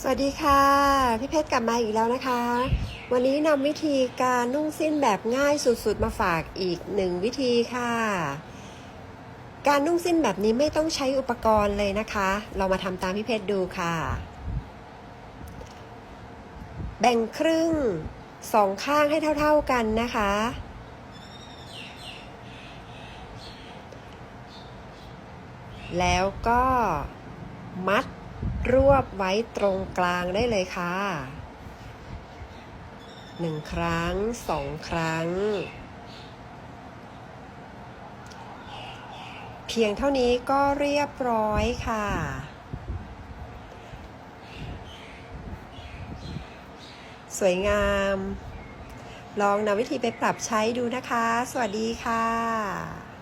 สวัสดีค่ะ พี่เพชรกลับมาอีกแล้วนะคะ วันนี้นำวิธีการนุ่งสิ้นแบบง่ายสุดๆมาฝากอีกหนึ่งวิธีค่ะ การนุ่งสิ้นแบบนี้ไม่ต้องใช้อุปกรณ์เลยนะคะ เรามาทำตามพี่เพชรดูค่ะ แบ่งครึ่งสองข้างให้เท่าๆกันนะคะ แล้วก็มัด รวบไว้ตรงกลางได้เลยค่ะหนึ่งครั้งสองครั้ง เพียงเท่านี้ก็เรียบร้อยค่ะ สวยงาม ลองนำวิธีไปปรับใช้ดูนะคะ สวัสดีค่ะ